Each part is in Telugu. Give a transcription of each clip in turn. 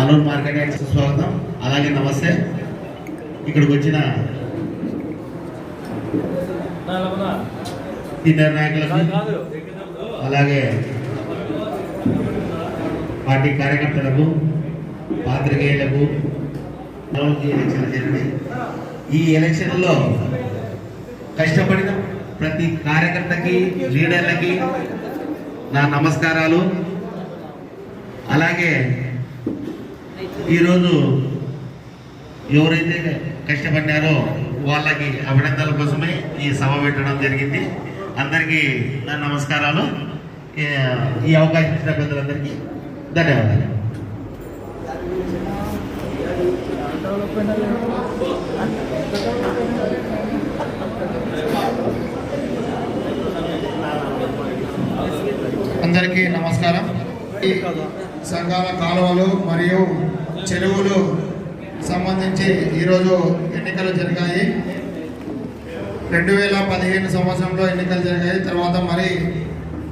ఆలూరు మార్కెట్ యార్డ్ స్వాగతం. అలాగే నమస్తే. ఇక్కడికి వచ్చిన సీనియర్ నాయకులకు అలాగే పార్టీ కార్యకర్తలకు పాత్రికేయులకు ఎలక్షన్ జరిగింది ఈ ఎలక్షన్లో కష్టపడిన ప్రతి కార్యకర్తకి లీడర్లకి నా నమస్కారాలు. అలాగే ఈరోజు ఎవరైతే కష్టపడ్డారో వాళ్ళకి అభినందనల కోసమే ఈ సభ పెట్టడం జరిగింది. అందరికీ నా నమస్కారాలు. ఈ అవకాశం ఇచ్చిన పెద్దలందరికీ ధన్యవాదాలు. అందరికీ నమస్కారం. సంఘాల కాలువలు మరియు చెరువులు సంబంధించి ఈరోజు ఎన్నికలు జరిగాయి. రెండు వేల పదిహేను సంవత్సరంలో ఎన్నికలు జరిగాయి. తర్వాత మరి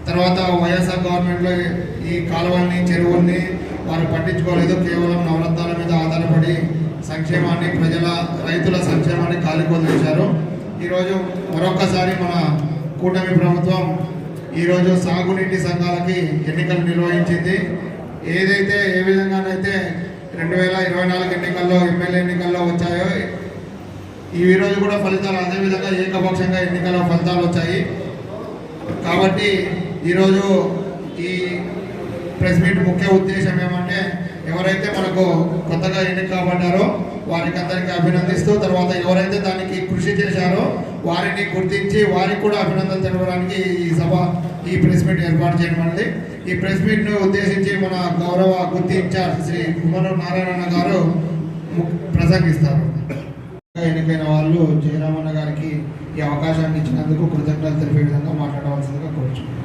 తర్వాత వైఎస్ఆర్ గవర్నమెంట్లో ఈ కాలువల్ని చెరువుల్ని వారు పట్టించుకోలేదు. కేవలం నవరత్నాల మీద ఆధారపడి సంక్షేమాన్ని ప్రజల రైతుల సంక్షేమాన్ని కాలికొదిలేశారు ఈరోజు మరొకసారి మన కూటమి ప్రభుత్వం ఈరోజు సాగునీటి సంఘాలకి ఎన్నికలు నిర్వహించింది. ఏదైతే ఏ విధంగానైతే రెండు వేల ఇరవై నాలుగు ఎన్నికల్లో ఎమ్మెల్యే ఎన్నికల్లో వచ్చాయో ఈ రోజు కూడా ఫలితాలు అదేవిధంగా ఏకపక్షంగా ఎన్నికల ఫలితాలు వచ్చాయి. కాబట్టి ఈరోజు ఈ ప్రెస్ మీట్ ముఖ్య ఉద్దేశం ఏమంటే ఎవరైతే మనకు కొత్తగా ఎన్నిక కాబడ్డారో వారికి అందరికీ అభినందిస్తూ తర్వాత ఎవరైతే దానికి కృషి చేశారో వారిని గుర్తించి వారికి కూడా అభినందనలు తెలపడానికి ఈ సభ ఈ ప్రెస్ మీట్ ఏర్పాటు చేయడం ఈ ప్రెస్ మీట్ను ఉద్దేశించి మన గౌరవ గుర్తి ఇన్ఛార్జ్ శ్రీ కుమారు నారాయణ గారు ము- ప్రసంగిస్తారు. ఎన్నికైన వాళ్ళు జయరామన్న గారికి ఈ అవకాశాన్ని ఇచ్చినందుకు కృతజ్ఞతలు తెలిపే విధంగా మాట్లాడవలసిందిగా కోరుచున్నాను.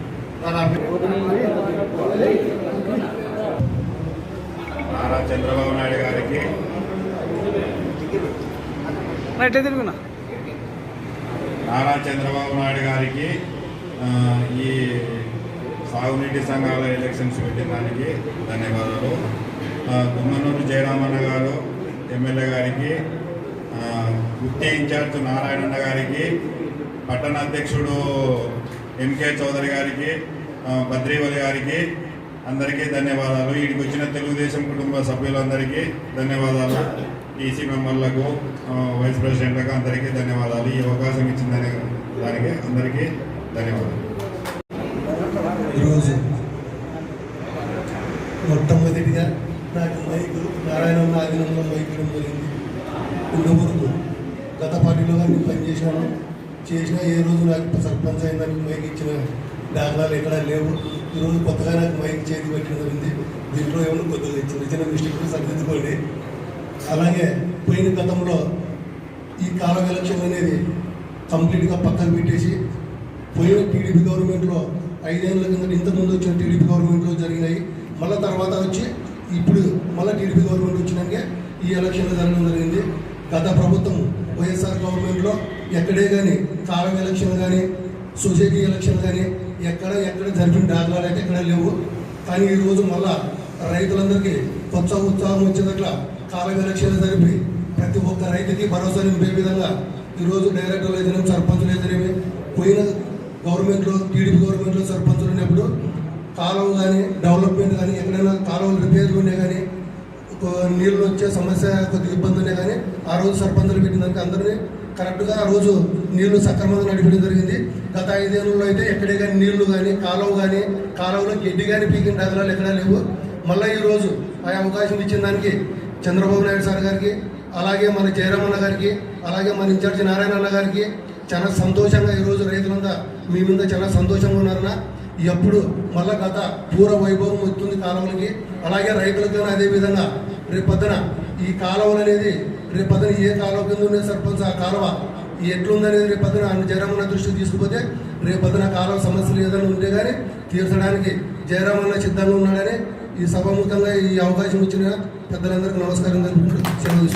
నారా చంద్రబాబు నాయుడు గారికి. నారా చంద్రబాబు నాయుడు గారికి ఈ సాగునీటి సంఘాల ఎలక్షన్స్ పెట్టిన దానికి ధన్యవాదాలు. ఆ, గుమ్మనూరు జయరామన్న గారు ఎమ్మెల్యే గారికి ఆ, గుత్తి ఇన్ఛార్జ్ నారాయణన్న గారికి పట్టణ అధ్యక్షుడు ఎంకే చౌదరి గారికి ఆ, బద్రీవలి గారికి అందరికీ ధన్యవాదాలు. వీడికి వచ్చిన తెలుగుదేశం కుటుంబ సభ్యులందరికీ ధన్యవాదాలు. టీసీ మెంబర్లకు వైస్ ప్రెసిడెంట్లకు అందరికీ ధన్యవాదాలు. ఈ అవకాశం ఇచ్చిన దానికి అందరికీ ధన్యవాదాలు. ఈరోజు మొట్టమొదటిగా నాకు మైకు నారాయణ ఆధీనంలో మైక్ ఇవ్వడం జరిగింది ఇంతవరకు గత పార్టీలో కానీ పనిచేశాను. చేసిన ఏ రోజు నాకు సర్పంచ్ అయినందుకు మైక్ ఇచ్చిన దాఖలాలు ఎక్కడ లేవు. ఈరోజు కొత్తగా నాకు మైక్ చేతి పెట్టడం జరిగింది. దీంట్లో ఏమైనా కొద్దిగా చిన్న చిన్న మిస్టేక్ సరిదిద్దుకోండి. అలాగే పోయిన గతంలో ఈ కాలం ఎలక్షన్ అనేది కంప్లీట్గా పక్కన పెట్టేసి పోయిన టీడీపీ గవర్నమెంట్లో ఐదేళ్ళ కింద ఇంతకుముందు వచ్చిన టీడీపీ గవర్నమెంట్లో జరిగినాయి. మళ్ళీ తర్వాత వచ్చి ఇప్పుడు మళ్ళీ టీడీపీ గవర్నమెంట్ వచ్చినాక ఈ ఎలక్షన్లు జరగడం జరిగింది. గత ప్రభుత్వం వైఎస్ఆర్ గవర్నమెంట్లో ఎక్కడే కానీ కారం ఎలక్షన్ కానీ సొసైటీ ఎలక్షన్ కానీ ఎక్కడ ఎక్కడ జరిపిన దాఖలాలు అయితే ఎక్కడ లేవు. కానీ ఈరోజు మళ్ళా రైతులందరికీ కొత్త ఉత్సాహం వచ్చేటట్ల కాలం ఎలక్షన్లు జరిపి ప్రతి ఒక్క రైతుకి భరోసా నింపే విధంగా ఈరోజు డైరెక్టర్లు అయితేనేమి సర్పంచులు ఎదురేమి పోయిన గవర్నమెంట్లో టీడీపీ గవర్నమెంట్లో సర్పంచులు ఉన్నప్పుడు కాలువ కానీ డెవలప్మెంట్ కానీ ఎక్కడైనా కాలువలు రిపేర్లు ఉన్నాయి కానీ ఒక నీళ్ళు వచ్చే సమస్య కొద్దిగా ఇబ్బంది ఉన్నాయి కానీ ఆ రోజు సర్పంచులు పెట్టిన దానికి అందరినీ కరెక్ట్గా ఆ రోజు నీళ్ళు సక్రమంగా నడిపడం జరిగింది. గత ఐదేళ్ళలో అయితే ఎక్కడే కానీ నీళ్ళు కానీ కాలువ కానీ కాలువలో గడ్డి కానీ పీకిన డగలాలు ఎక్కడా లేవు. మళ్ళీ ఈ రోజు ఆ అవకాశం ఇచ్చిన దానికి చంద్రబాబు నాయుడు సార్ గారికి అలాగే మన జయరామన్న గారికి అలాగే మన ఇన్ఛార్జి నారాయణ అన్న గారికి చాలా సంతోషంగా ఈరోజు రైతులంతా మీ మీద చాలా సంతోషంగా ఉన్నారన్న. ఎప్పుడు మళ్ళా గత పూర్వ వైభవం వస్తుంది కాలువలకి అలాగే రైతులకు అదే విధంగా రేపు పొద్దున ఈ కాలువలు అనేది రేపు పొద్దున ఏ కాలువ కింద ఉండే సర్పంచ్ ఆ కాలువ ఎట్లుందనేది రేపొద్దున పొద్దున జయరామన్న దృష్టి తీసుకుపోతే రేపు పొద్దున కాలువ సమస్యలు ఏదైనా ఉంటే కానీ తీర్చడానికి జయరామన్న సిద్ధంగా ఉన్నాడని ఈ సభాముఖంగా ఈ అవకాశం ఇచ్చిన పెద్దలందరికీ నమస్కారం జరుపుకుంటూ సెలవు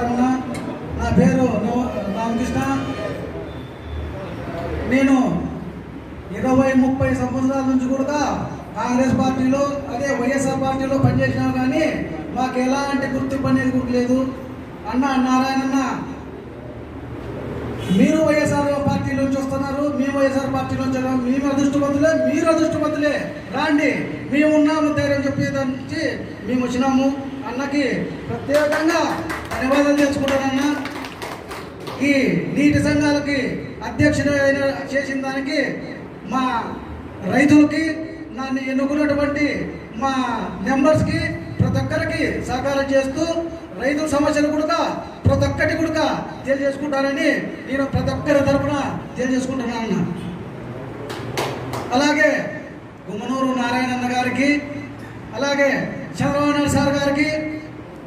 తీసుకుంటున్నాను. నా పేరు రామకృష్ణ. నేను ఇరవై ముప్పై సంవత్సరాల నుంచి కూడా కాంగ్రెస్ పార్టీలో అదే వైఎస్ఆర్ పార్టీలో పనిచేసినా కానీ మాకు ఎలాంటి గుర్తింపు అనేది కూడా లేదు. అన్న నారాయణన్న మీరు వైఎస్ఆర్ పార్టీ నుంచి వస్తున్నారు మేము వైఎస్ఆర్ పార్టీ నుంచి మేము అదృష్టవంతులే మీరు అదృష్టవంతులే. రాండి మేము ఉన్నాము ధైర్యం చెప్పేదానికి మేము వచ్చినాము. అన్నకి ప్రత్యేకంగా ధన్యవాదాలు తెచ్చుకుంటానన్నా ఈ నీటి సంఘాలకి అధ్యక్షుడు అయిన చేసిన దానికి మా రైతులకి నన్ను ఎన్నుకున్నటువంటి మా మెంబర్స్కి ప్రతి ఒక్కరికి సహకారం చేస్తూ రైతుల సమస్యలు కూడా ప్రతి ఒక్కటి కూడా తెలియజేసుకుంటారని నేను ప్రతి ఒక్కరి తరఫున తెలియజేసుకుంటున్నాను అన్న. అలాగే గుమ్మనూరు నారాయణన్న గారికి అలాగే చంద్రబాబు నాయుడు సార్ గారికి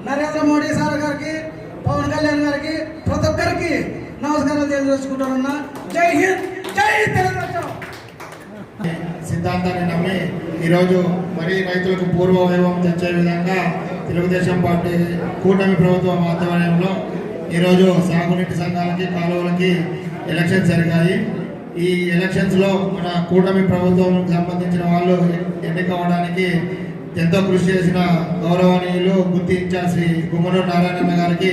నరేంద్ర మోడీ సార్ గారికి పవన్ కళ్యాణ్ గారికి ప్రతి ఒక్కరికి నమస్కారం తెలియజేసుకుంటానన్నా. జై హింద్ జై తెలుగుదేశం సిద్ధాంతాన్ని నమ్మి ఈరోజు మరీ రైతులకు పూర్వ వైభవం తెచ్చే విధంగా తెలుగుదేశం పార్టీ కూటమి ప్రభుత్వం ఆధ్వర్యంలో ఈరోజు సాగునీటి సంఘాలకి కాలువలకి ఎలక్షన్స్ జరిగాయి. ఈ ఎలక్షన్స్లో మన కూటమి ప్రభుత్వం సంబంధించిన వాళ్ళు ఎన్నికవడానికి ఎంతో కృషి చేసిన గౌరవనీయులు గుర్తించా శ్రీ గుమ్మడు నారాయణ గారికి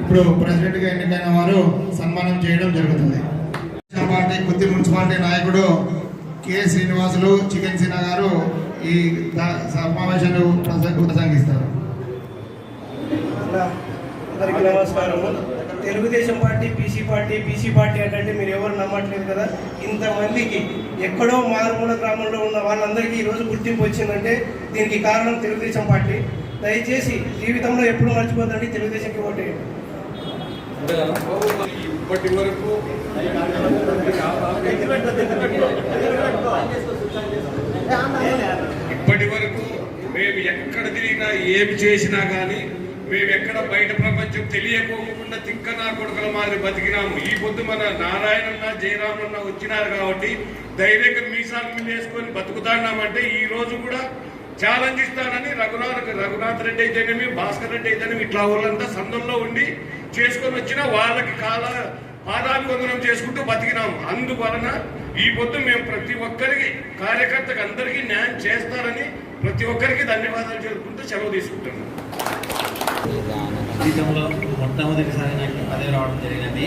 ఇప్పుడు ప్రెసిడెంట్గా ఎన్నికైన వారు సన్మానం చేయడం జరుగుతుంది. పార్టీ గుత్తి మున్సిపాలిటీ నాయకుడు కె శ్రీనివాసులు చికెన్ సినా గారు ఈ సమావేశాలు ప్రస- ప్రసంగిస్తారు. అందరికీ నమస్కారము Telugu Desam party PC party PC party అంటే మీరు ఎవరు నమ్మట్లేదు కదా? ఇంతమందికి ఎక్కడో మారుమూల గ్రామంలో ఉన్న వాళ్ళందరికీ ఈరోజు గుర్తింపు వచ్చిందంటే దీనికి కారణం తెలుగుదేశం పార్టీ. దయచేసి జీవితంలో ఎప్పుడు మర్చిపోతండి తెలుగుదేశంకి ఓటేయండి ఇప్పటి వరకు ఇప్పటి వరకు మేము ఎక్కడ తిరిగినా ఏమి చేసినా కానీ మేము ఎక్కడ బయట ప్రపంచం తెలియకోకుండా తిక్కనా కొడుకుల మాదిరి బతికినాము. ఈ పొద్దు మన నారాయణన్న జయరామన్న వచ్చినారు కాబట్టి ధైర్యంగా మీసాలు మీద వేసుకొని బతుకుతాన్నామంటే ఈ రోజు కూడా ఛాలెంజ్ ఇస్తానని రఘునాథ్ రఘునాథ్ రెడ్డి అయితేనేమి భాస్కర్ రెడ్డి అయితేనేమి ఇట్లా వాళ్ళంతా సందంలో ఉండి చేసుకొని వచ్చిన వాళ్ళకి కాల పాదాభివందనం చేసుకుంటూ బతికినాము. అందువలన ఈ పొద్దు మేము ప్రతి ఒక్కరికి కార్యకర్తకు అందరికీ న్యాయం చేస్తారని ప్రతి ఒక్కరికి ధన్యవాదాలు చెప్పుకుంటూ సెలవు తీసుకుంటున్నాను జీవితంలో మొట్టమొదటిసారి నాకు పదవి రావడం జరిగినది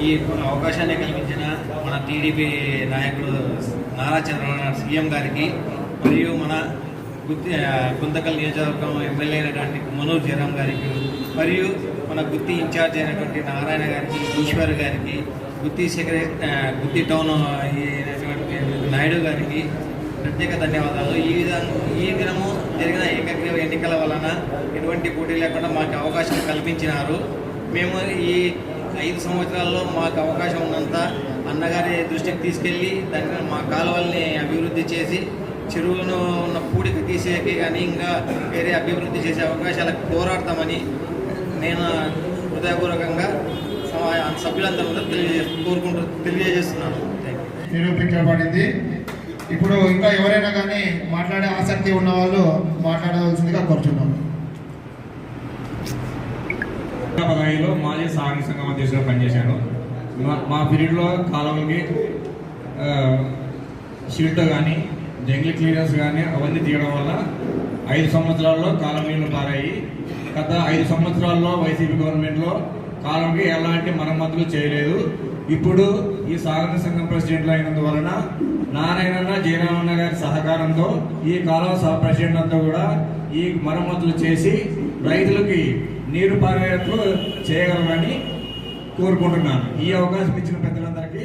ఈ అవకాశాన్ని కల్పించిన మన టీడీపీ నాయకుడు నారా చంద్రబాబు సీఎం గారికి మరియు మన గుత్తి గుంతకల్ నియోజకవర్గం ఎమ్మెల్యే అయినటువంటి మనోజ్ జయరాం గారికి మరియు మన గుత్తి ఇన్ఛార్జ్ అయినటువంటి నారాయణ గారికి ఈశ్వర్ గారికి గుత్తి సెక్రటరీ గుత్తి టౌన్ అయినటువంటి నాయుడు గారికి ప్రత్యేక ధన్యవాదాలు. ఈ విధంగా ఈ దినము జరిగిన ఏకగ్రీవ ఎన్నికల వలన ఎటువంటి పోటీ లేకుండా మాకు అవకాశం కల్పించినారు. మేము ఈ ఐదు సంవత్సరాల్లో మాకు అవకాశం ఉన్నంత అన్నగారి దృష్టికి తీసుకెళ్ళి దాని మా కాలువల్ని అభివృద్ధి చేసి చెరువులను ఉన్న పూడికి తీసేకి కానీ ఇంకా వేరే అభివృద్ధి చేసే అవకాశాలకు పోరాడతామని నేను హృదయపూర్వకంగా సభ్యులందరూ తెలియజే కోరుకుంటూ తెలియజేస్తున్నాను. నిరూపించబడింది. ఇప్పుడు ఇంకా ఎవరైనా కానీ మాట్లాడే ఆసక్తి ఉన్న వాళ్ళు మాట్లాడవలసిందిగా కోరుచున్నాం. పదహైదులో మాజీ సాగర సంఘం అధ్యక్షుడు పనిచేశాను మా మా పీరియడ్లో కాలువలకి షీల్డ్ కానీ జంగిల్ క్లియరెన్స్ కానీ అవన్నీ తీయడం వల్ల ఐదు సంవత్సరాల్లో కాలం నీళ్ళు పారాయి. గత ఐదు సంవత్సరాల్లో వైసీపీ గవర్నమెంట్లో కాలంకి ఎలాంటి మరమ్మతులు చేయలేదు. ఇప్పుడు ఈ సాగర సంఘం ప్రెసిడెంట్లు అయినందువలన నారాయణన్న జయరామన్న గారి సహకారంతో ఈ కాలువ సహ ప్రెసిడెంట్ అంతా కూడా ఈ మరమ్మతులు చేసి రైతులకి నీరు పారేట్లు చేయగలరని కోరుకుంటున్నాను. ఈ అవకాశం ఇచ్చిన పెద్దలందరికీ